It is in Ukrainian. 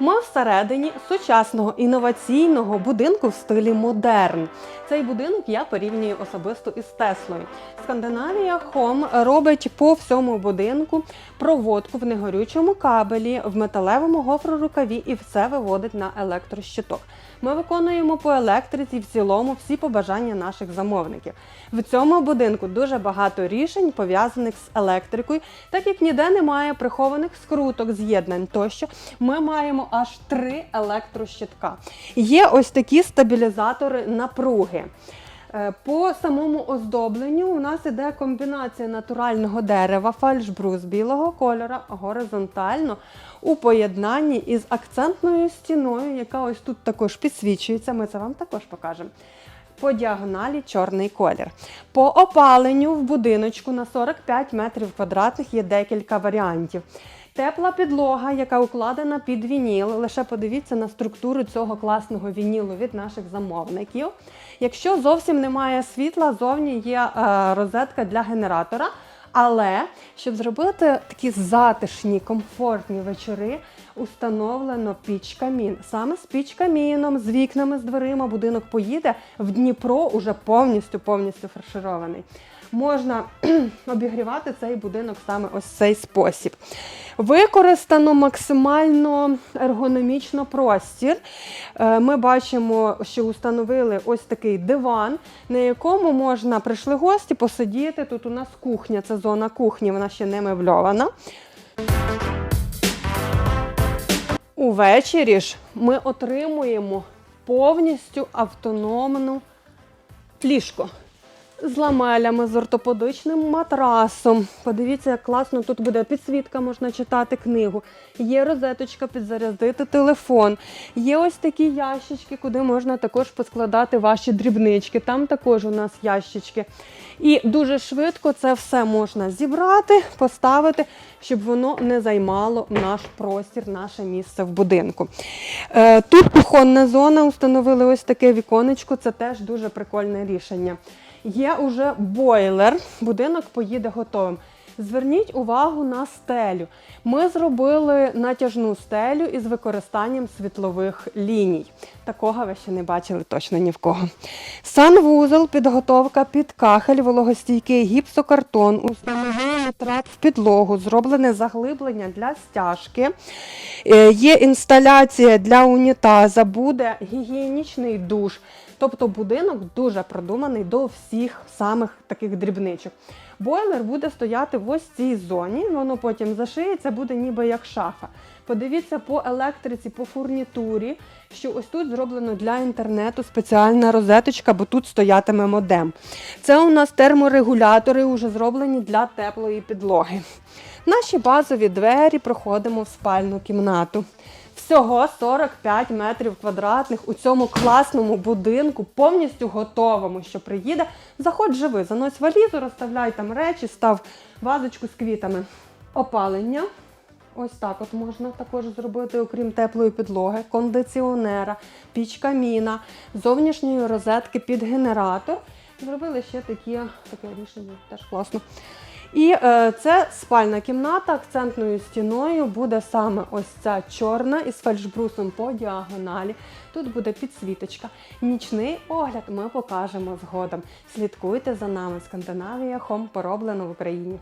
Ми всередині сучасного інноваційного будинку в стилі модерн. Цей будинок я порівнюю особисто із Теслою. Скандинавія Home робить по всьому будинку проводку в негорючому кабелі, в металевому гофрорукаві і все виводить на електрощиток. Ми виконуємо по електриці в цілому всі побажання наших замовників. В цьому будинку дуже багато рішень пов'язаних з електрикою, так як ніде немає прихованих скруток, з'єднань тощо. Ми маємо аж три електрощитка. Є ось такі стабілізатори напруги. Е, По самому оздобленню у нас іде комбінація натурального дерева, фальшбрус білого кольора горизонтально у поєднанні із акцентною стіною, яка ось тут також підсвічується. Ми це вам також покажемо. По діагоналі чорний колір. По опаленню в будиночку на 45 метрів квадратних є декілька варіантів. Тепла підлога, яка укладена під вініл. Лише подивіться на структуру цього класного вінілу від наших замовників. Якщо зовсім немає світла, зовні є е, розетка для генератора. Але щоб зробити такі затишні, комфортні вечори, установлено піч камін. Саме з піч каміном, з вікнами, з дверима будинок поїде в Дніпро уже повністю повністю фарширований. Можна обігрівати цей будинок саме ось цей спосіб. Використано максимально ергономічно простір. Е, Ми бачимо, що установили ось такий диван, на якому можна прийшли гості посидіти. Тут у нас кухня, це зона кухні, вона ще не мебльована. Увечері ж ми отримуємо повністю автономну ліжко з ламелями, з ортопедичним матрасом. Подивіться, як класно тут буде підсвітка, можна читати книгу. Є розеточка підзарядити телефон. Є ось такі ящички, куди можна також поскладати ваші дрібнички. Там також у нас ящички. І дуже швидко це все можна зібрати, поставити, щоб воно не займало наш простір, наше місце в будинку. Е, Тут кухонна зона, установили ось таке віконечко, це теж дуже прикольне рішення. Є уже бойлер, будинок поїде готовим. Зверніть увагу на стелю. Ми зробили натяжну стелю із використанням світлових ліній. Такого ви ще не бачили точно ні в кого. Санвузол, підготовка під кахель, вологостійкий гіпсокартон, установили трап в підлогу, зроблене заглиблення для стяжки. Е, Є інсталяція для унітаза, буде гігієнічний душ. Тобто будинок дуже продуманий до всіх самих таких дрібничок. Бойлер буде стояти в ось цій зоні, воно потім зашиється, буде ніби як шафа. Подивіться по електриці, по фурнітурі, що ось тут зроблено для інтернету спеціальна розеточка, бо тут стоятиме модем. Це у нас терморегулятори, вже зроблені для теплої підлоги. Наші базові двері проходимо в спальну кімнату. Всього 45 метрів квадратних у цьому класному будинку, повністю готовому, що приїде. Заходь живи, занось валізу, розставляй там речі, став вазочку з квітами. Опалення. Ось так от можна також зробити, окрім теплої підлоги, кондиціонера, піч каміна, зовнішньої розетки під генератор. Зробили ще такі, таке рішення, теж класно. І е, це спальна кімната акцентною стіною буде саме ось ця чорна із фальшбрусом по діагоналі. Тут буде підсвіточка. Нічний огляд ми покажемо згодом. Слідкуйте за нами. Скандинавія Хом пороблено в Україні.